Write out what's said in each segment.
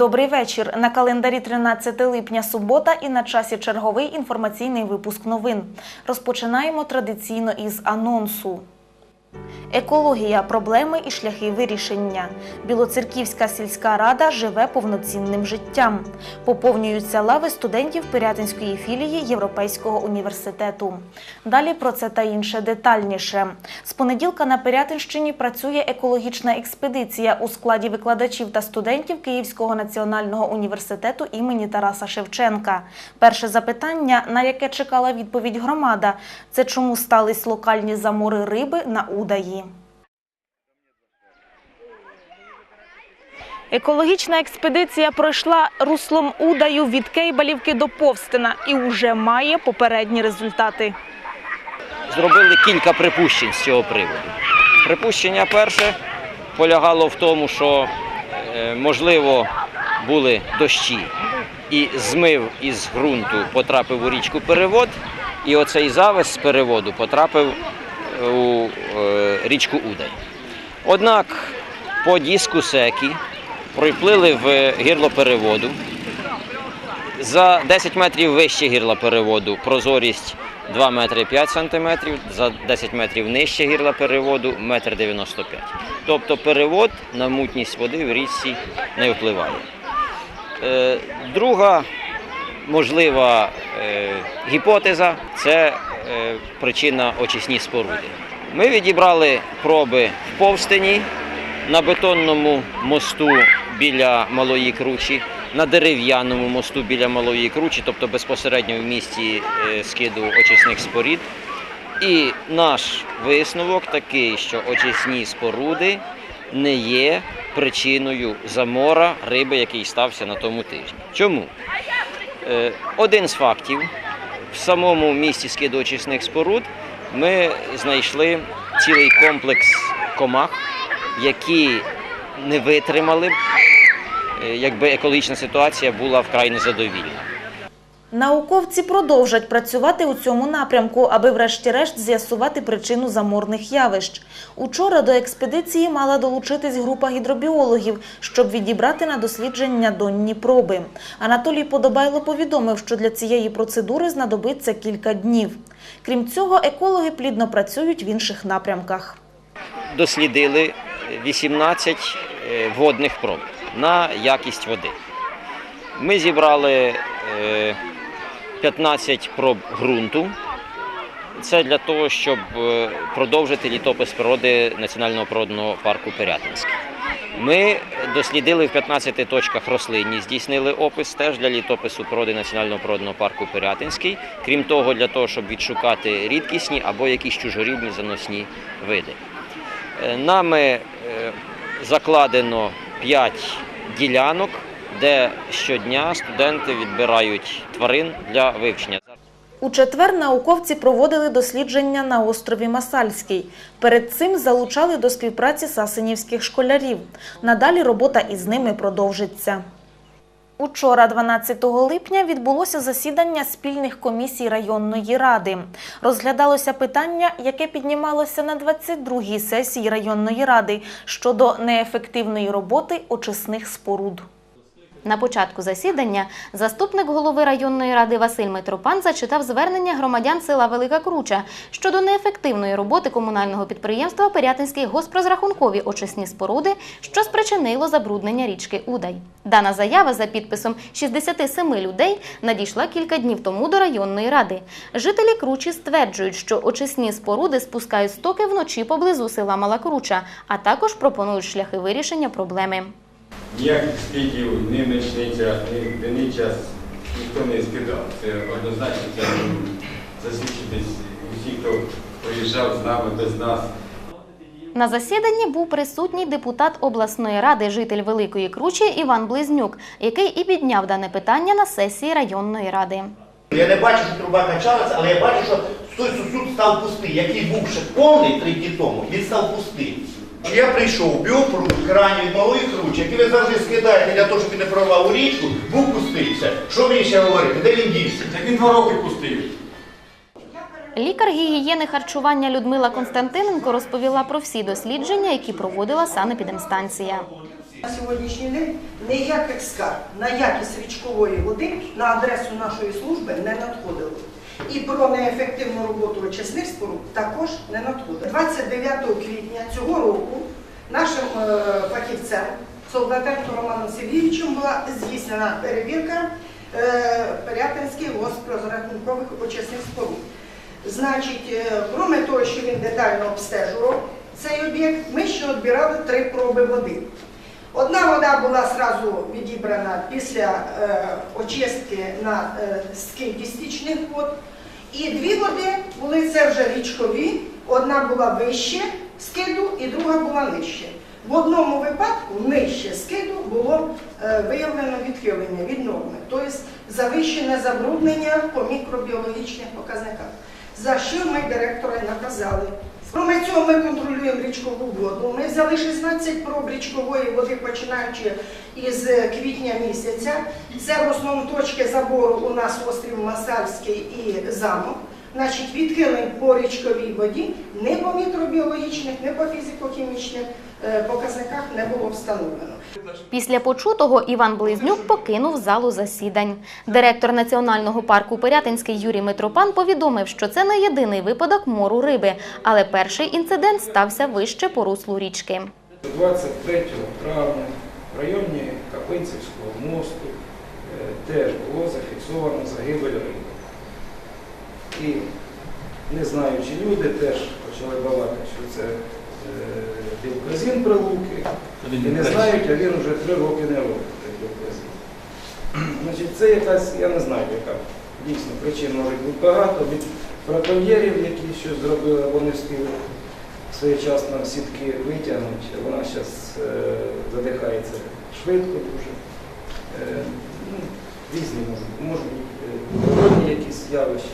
Добрий вечір. На календарі 13 липня субота і на часі черговий інформаційний випуск новин. Розпочинаємо традиційно із анонсу. Екологія, проблеми і шляхи вирішення. Білоцерківська сільська рада живе повноцінним життям. Поповнюються лави студентів Пирятинської філії Європейського університету. Далі про це та інше детальніше. З понеділка на Пирятинщині працює екологічна експедиція у складі викладачів та студентів Київського національного університету імені Тараса Шевченка. Перше запитання, на яке чекала відповідь громада, це чому стались локальні замори риби на Удаї. Екологічна експедиція пройшла руслом Удаю від Кейбалівки до Повстина і вже має попередні результати. зробили кілька припущень з цього приводу. Припущення перше полягало в тому, що е, можливо були дощі, і змив із ґрунту потрапив у річку перевод, і оцей завис з переводу потрапив у е, річку Удай. Однак по диску секі приплили в гірло переводу. За 10 метрів вище гірла переводу прозорість 2 метри 5 сантиметрів, за 10 метрів нижче гірла переводу 1,95 95. Тобто перевод на мутність води в річці не впливає. Е, Друга можлива е, гіпотеза це причина очисні споруди. Ми відібрали проби в Повстині на бетонному мосту біля Малої Кручі, на дерев'яному мосту біля Малої Кручі, тобто безпосередньо в місті е, скиду очисних спорід. І наш висновок такий, що очисні споруди не є причиною замора риби, який стався на тому тижні. Чому? Е, Один з фактів в самому місті скиду очисних споруд ми знайшли цілий комплекс комах, які не витримали е, якби екологічна ситуація була вкрай незадовільна. Науковці продовжать працювати у цьому напрямку, аби врешті-решт з'ясувати причину заморних явищ. Учора до експедиції мала долучитись група гідробіологів, щоб відібрати на дослідження донні проби. Анатолій Подобайло повідомив, що для цієї процедури знадобиться кілька днів. Крім цього, екологи плідно працюють в інших напрямках. дослідили 18 е, водних проб на якість води. Ми зібрали е, 15 проб ґрунту. Це для того, щоб е, продовжити літопис природи Національного природного парку Пирятинський. Ми дослідили в 15 точках рослинні, здійснили опис теж для літопису природи Національного природного парку Пирятинський. Крім того, для того, щоб відшукати рідкісні або якісь чужорідні заносні види. Е, Нами е, закладено 5 ділянок, де щодня студенти відбирають тварин для вивчення. У четвер науковці проводили дослідження на острові Масальський. Перед цим залучали до співпраці сасенівських школярів. Надалі робота із ними продовжиться. Учора, 12 липня, відбулося засідання спільних комісій районної ради. Розглядалося питання, яке піднімалося на 22-й сесії районної ради щодо неефективної роботи очисних споруд. На початку засідання заступник голови районної ради Василь Митропан зачитав звернення громадян села Велика Круча щодо неефективної роботи комунального підприємства Пирятинські госпрозрахункові очисні споруди, що спричинило забруднення річки Удай. Дана заява за підписом 67 людей надійшла кілька днів тому до районної ради. Жителі Кручі стверджують, що очисні споруди спускають стоки вночі поблизу села Мала Круча, а також пропонують шляхи вирішення проблеми. Ніяких скидів, ні нічниця, ні денний час ніхто не скидав. Це однозначно це засвідчитись усі, хто приїжджав з нами, без нас. На засіданні був присутній депутат обласної ради, житель Великої Кручі Іван Близнюк, який і підняв дане питання на сесії районної ради. Я не бачу, що труба качалася, але я бачу, що той сусуд став пустий, який був ще повний три дні тому, він став пустий. Я прийшов, біопру, крайній від малої кручі, який ви завжди скидаєте для того, щоб він не прорвав у річку, був пустий. Все. Що мені ще говорити? Де він дівся? Так він два роки пустив. Лікар гігієни харчування Людмила Константиненко розповіла про всі дослідження, які проводила санепідемстанція. На сьогоднішній день ніяких скарг на якість річкової води на адресу нашої служби не надходило. І про неефективну роботу очисних споруд також не надходило. 29 квітня цього року нашим е, фахівцем Солдатенко Романом Сергійовичем була здійснена перевірка е, Пирятинських госпрозрахункових очисних споруд. Значить, е, кроме того, що він детально обстежував цей об'єкт, ми ще відбирали три проби води. Одна вода була зразу відібрана після е, очистки на е, скиді стічних вод. І дві води були це вже річкові. Одна була вище скиду і друга була нижче. В одному випадку нижче скиду було е, виявлено відхилення від норми, тобто завищене забруднення по мікробіологічних показниках. За що ми директора наказали. Кроме цього, ми контролюємо річкову воду. Ми взяли 16 проб річкової води, починаючи із квітня місяця. Це в основному точки забору у нас острів Масальський і замок. Значить, відхилень по річковій воді не по мікробіологічних, не по фізико-хімічних е, показниках не було встановлено. Після почутого Іван Близнюк покинув залу засідань. Директор національного парку Пирятинський Юрій Митропан повідомив, що це не єдиний випадок мору риби, але перший інцидент стався вище по руслу річки. 23 травня в районі Капинцівського мосту е, теж було зафіксовано загибель риби. І не знаючи люди теж почали балакати, що це е, білкозін прилуки. І не знають, а він вже три роки не робить цей білкозін. Значить, це якась, я не знаю, яка дійсно причин може бути багато. Від браконьєрів, які щось зробили, вони встигли своєчасно сітки витягнути. Вона зараз задихається швидко дуже. Е, ну, різні можуть, можуть бути е, природні якісь явища.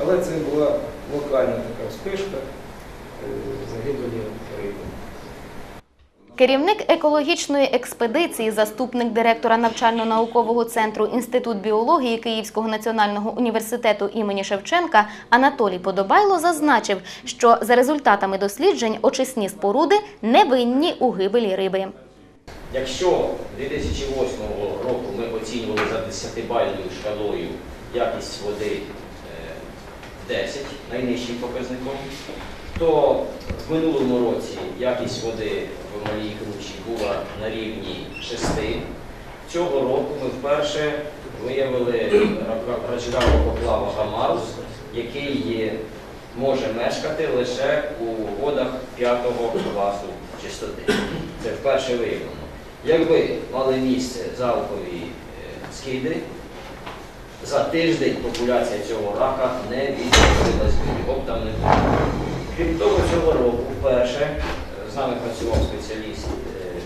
Але це була локальна така вспишка е, загибелі риби. Керівник екологічної експедиції, заступник директора навчально-наукового центру Інститут біології Київського національного університету імені Шевченка Анатолій Подобайло зазначив, що за результатами досліджень очисні споруди не винні у гибелі риби. Якщо 2008 року ми оцінювали за 10-бальною шкалою якість води 10, найнижчим показником, то в минулому році якість води в Малій Кручі була на рівні 6. Цього року ми вперше виявили раджраву поплава Гамарус, який може мешкати лише у водах 5 класу чистоти. Це вперше виявлено. Якби мали місце залпові е, скиди, за тиждень популяція цього рака не відновилась його там. Крім того, цього року вперше е, з нами працював спеціаліст е,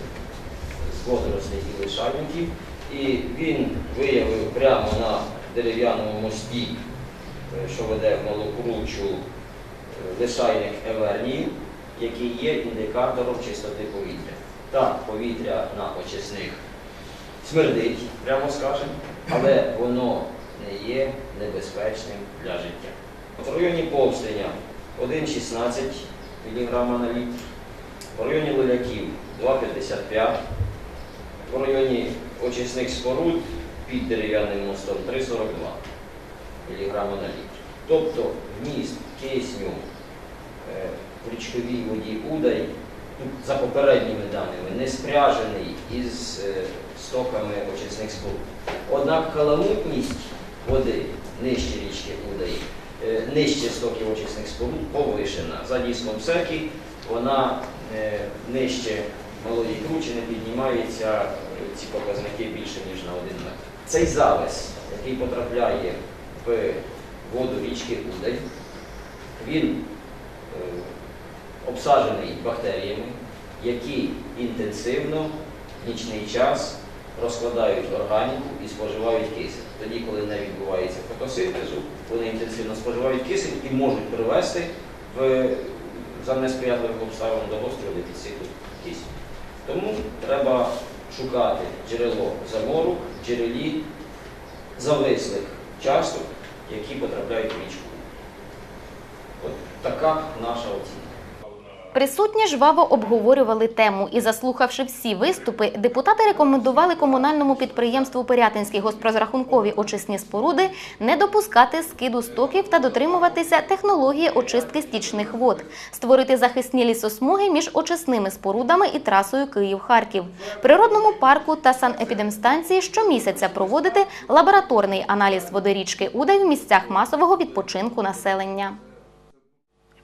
з водорослей і лишайників, і він виявив прямо на дерев'яному мості, е, що веде в Малокручу, лишайник Евернії, який є індикатором чистоти повітря. Так, повітря на очисних смердить, прямо скажемо, але воно не є небезпечним для життя. В районі Повстеня 1,16 мг на літр, в районі Лиляків 2,55, в районі очисних споруд під дерев'яним мостом 3,42 мг на літр. Тобто вміст кисню е, в річковій воді Удай за попередніми даними не спряжений із е, стоками очисних споруд. Однак каламутність води нижче річки Удай, е, нижче стоків очисних споруд повишена. За диском Секі вона е, нижче малої кручі не піднімається е, ці показники більше, ніж на один метр. Цей завес, який потрапляє в воду річки Удай, він обсаджений бактеріями, які інтенсивно в нічний час розкладають органіку і споживають кисень. Тоді, коли не відбувається фотосинтезу, вони інтенсивно споживають кисень і можуть привести в, за несприятливих обставин до гострого дефіциту кисню. Тому треба шукати джерело замору, джерелі завислих часток, які потрапляють в річку. От така наша оцінка. Присутні жваво обговорювали тему і, заслухавши всі виступи, депутати рекомендували комунальному підприємству Пирятинські госпрозрахункові очисні споруди не допускати скиду стоків та дотримуватися технології очистки стічних вод, створити захисні лісосмуги між очисними спорудами і трасою Київ-Харків, природному парку та санепідемстанції щомісяця проводити лабораторний аналіз води річки Удай в місцях масового відпочинку населення.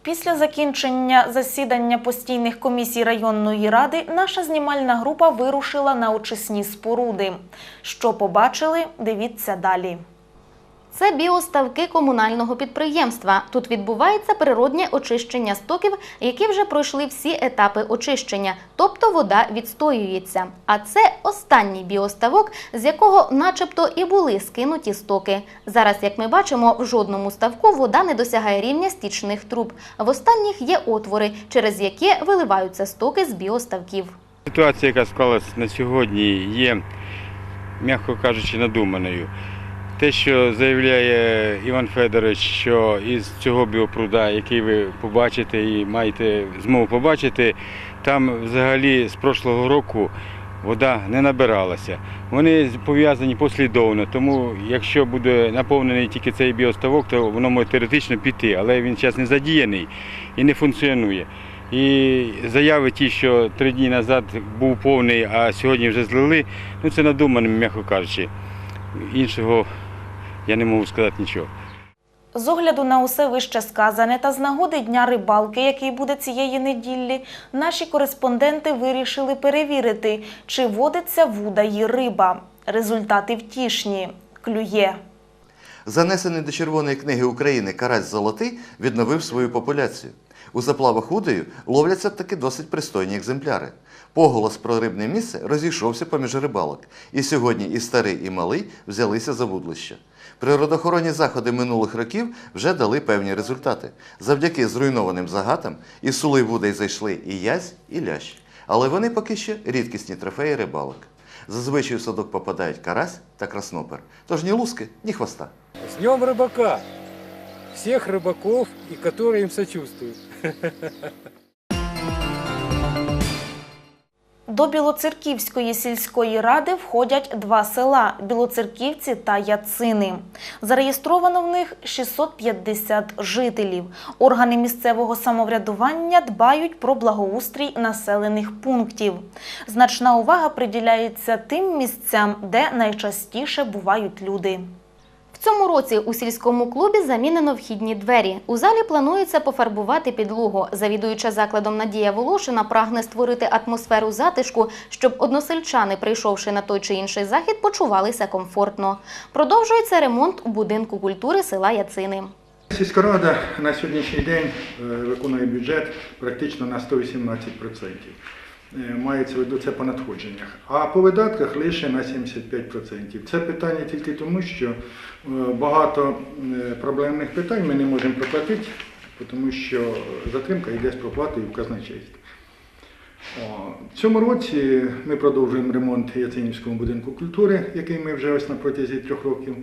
Після закінчення засідання постійних комісій районної ради наша знімальна група вирушила на очисні споруди. Що побачили, дивіться далі. Це біоставки комунального підприємства. Тут відбувається природнє очищення стоків, які вже пройшли всі етапи очищення, тобто вода відстоюється. А це останній біоставок, з якого начебто і були скинуті стоки. Зараз, як ми бачимо, в жодному ставку вода не досягає рівня стічних труб. В останніх є отвори, через які виливаються стоки з біоставків. Ситуація, яка склалась на сьогодні, є, м'яко кажучи, надуманою. Те, що заявляє Іван Федорович, що із цього біопруда, який ви побачите і маєте змогу побачити, там взагалі з прошлого року вода не набиралася. Вони пов'язані послідовно, тому якщо буде наповнений тільки цей біоставок, то воно може теоретично піти, але він зараз не задіяний і не функціонує. І заяви ті, що три дні назад був повний, а сьогодні вже злили, ну це надумано, м'яко кажучи. Іншого я не можу сказати нічого. З огляду на усе вище сказане та з нагоди Дня рибалки, який буде цієї неділі, наші кореспонденти вирішили перевірити, чи водиться в Удаї риба. Результати втішні. Клює. Занесений до Червоної книги України карась золотий відновив свою популяцію. У заплавах Удаю ловляться таки досить пристойні екземпляри. Поголос про рибне місце розійшовся поміж рибалок, і сьогодні і старий, і малий взялися за вудлища. Природоохоронні заходи минулих років вже дали певні результати. Завдяки зруйнованим загатам і сули Вудай зайшли і язь, і лящ. Але вони поки ще рідкісні трофеї рибалок. Зазвичай у садок попадають карась та краснопер. Тож ні луски, ні хвоста. С Днем рыбака! Всех рыбаков и которые им сочувствуют. До Білоцерківської сільської ради входять два села Білоцерківці та Яцини. Зареєстровано в них 650 жителів. Органи місцевого самоврядування дбають про благоустрій населених пунктів. Значна увага приділяється тим місцям, де найчастіше бувають люди. Цьому році у сільському клубі замінено вхідні двері. У залі планується пофарбувати підлогу. Завідуюча закладом Надія Волошина прагне створити атмосферу затишку, щоб односельчани, прийшовши на той чи інший захід, почувалися комфортно. Продовжується ремонт у будинку культури села Яцини. Сільська рада на сьогоднішній день е, виконує бюджет практично на 118%. Е, Мається в виду це по надходженнях, а по видатках лише на 75%. Це питання тільки тому, що е, багато е, проблемних питань ми не можемо проплатити, тому що затримка йде з проплатою в казначействі. В цьому році ми продовжуємо ремонт Яцинівського будинку культури, який ми вже ось на протязі трьох років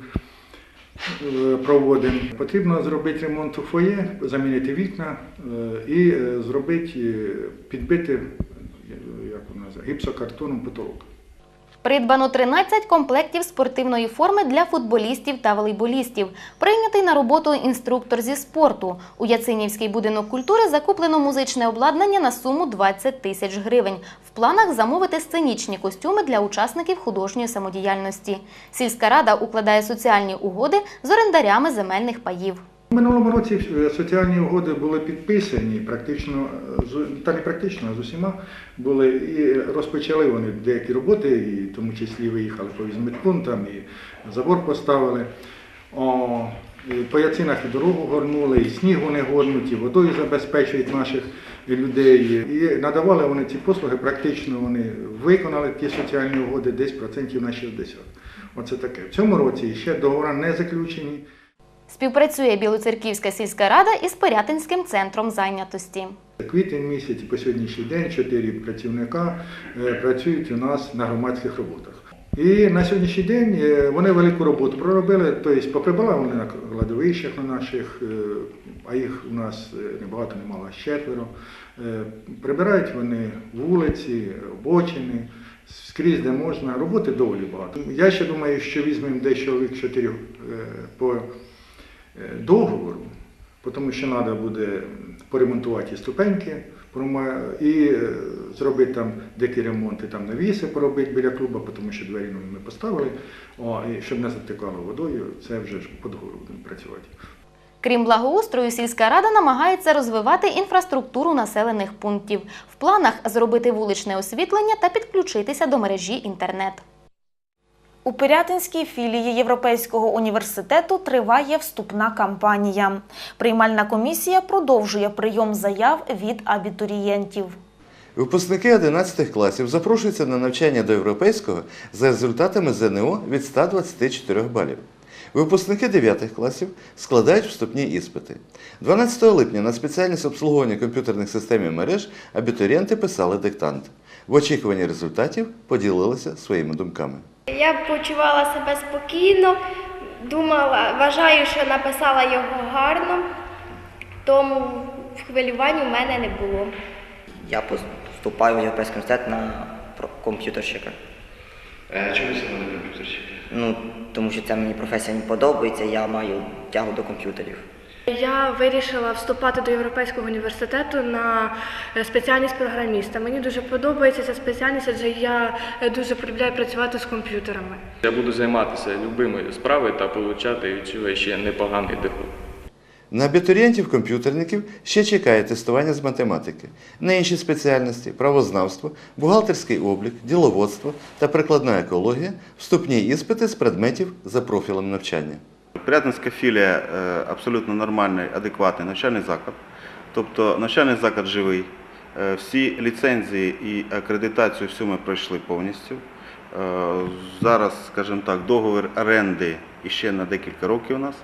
проводимо. Потрібно зробити ремонт у фоє, замінити вікна і зробити, підбити е, як воно називається, гіпсокартоном потолок. Придбано 13 комплектів спортивної форми для футболістів та волейболістів. Прийнятий на роботу інструктор зі спорту. У Яцинівський будинок культури закуплено музичне обладнання на суму 20 тисяч гривень. В планах замовити сценічні костюми для учасників художньої самодіяльності. Сільська рада укладає соціальні угоди з орендарями земельних паїв. У минулому році е, соціальні угоди були підписані, практично, е, та не практично, а з усіма були і розпочали вони деякі роботи, і в тому числі виїхали по візмитпунктам, і забор поставили. О, по яцинах і дорогу горнули, і сніг вони горнуть, і водою забезпечують наших людей. І надавали вони ці послуги, практично вони виконали ті соціальні угоди десь процентів на 60. Оце таке. В цьому році ще договори не заключені. Співпрацює Білоцерківська сільська рада із Пирятинським центром зайнятості. Квітень місяць по сьогоднішній день чотири працівника е, працюють у нас на громадських роботах. І на сьогоднішній день е, вони велику роботу проробили, тобто поприбирали вони на кладовищах на наших, е, а їх у нас е, не багато, а четверо. Прибирають вони вулиці, обочини, скрізь де можна. Роботи доволі багато. Я ще думаю, що візьмемо чоловік 4 по договору, тому що треба буде поремонтувати ступеньки і е, зробити там деякі ремонти, там навіси поробити біля клубу, тому що двері ми поставили, О, і щоб не затикало водою, це вже ж по договору будемо працювати. Крім благоустрою, сільська рада намагається розвивати інфраструктуру населених пунктів. В планах зробити вуличне освітлення та підключитися до мережі інтернет. У Пирятинській філії Європейського університету триває вступна кампанія. Приймальна комісія продовжує прийом заяв від абітурієнтів. Випускники 11 класів запрошуються на навчання до європейського за результатами ЗНО від 124 балів. Випускники 9 класів складають вступні іспити. 12 липня на спеціальність обслуговування комп'ютерних систем і мереж абітурієнти писали диктант. В очікуванні результатів поділилися своїми думками. Я почувала себе спокійно, думала, вважаю, що написала його гарно, тому хвилювань у мене не було. Я поступаю в європейський університет на комп'ютерщика. Чому саме на комп'ютерщики? Ну, тому що ця мені професія не подобається, я маю тягу до комп'ютерів. Я вирішила вступати до Європейського університету на е, спеціальність програміста. Мені дуже подобається ця спеціальність, адже я е, дуже полюбляю працювати з комп'ютерами. Я буду займатися любимою справою та отримати від цього ще непоганий доход. На абітурієнтів-комп'ютерників ще чекає тестування з математики. На інші спеціальності правознавство, бухгалтерський облік, діловодство та прикладна екологія вступні іспити з предметів за профілем навчання. Пирятинська філія е, абсолютно нормальний, адекватний навчальний заклад. Тобто навчальний заклад живий. Е, Всі ліцензії і акредитацію всю ми пройшли повністю. Е, Зараз, скажімо так, договір оренди іще на декілька років у нас.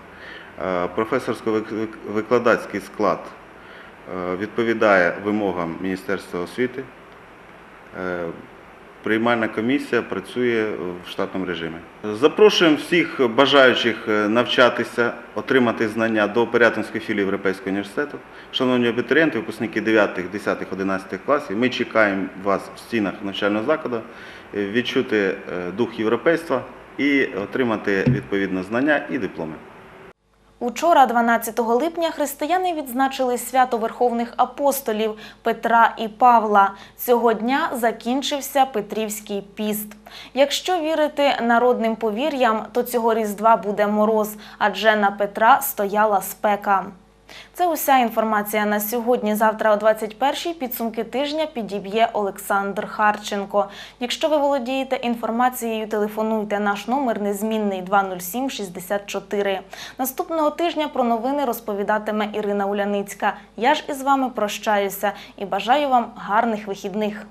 Професорсько-викладацький склад відповідає вимогам Міністерства освіти. Приймальна комісія працює в штатному режимі. Запрошуємо всіх бажаючих е, навчатися, отримати знання до Порятинської філії Європейського університету. Шановні абітурієнти, випускники 9, 10, 11 класів, ми чекаємо вас в стінах навчального закладу, е, відчути е, дух європейства і отримати відповідне знання і дипломи. Учора, 12 липня, християни відзначили свято Верховних апостолів Петра і Павла. Цього дня закінчився Петрівський піст. Якщо вірити народним повір'ям, то цього різдва буде мороз, адже на Петра стояла спека. Це уся інформація на сьогодні. Завтра о 21-й підсумки тижня підіб'є Олександр Харченко. Якщо ви володієте інформацією, телефонуйте. Наш номер незмінний 207 64. Наступного тижня про новини розповідатиме Ірина Уляницька. Я ж із вами прощаюся і бажаю вам гарних вихідних.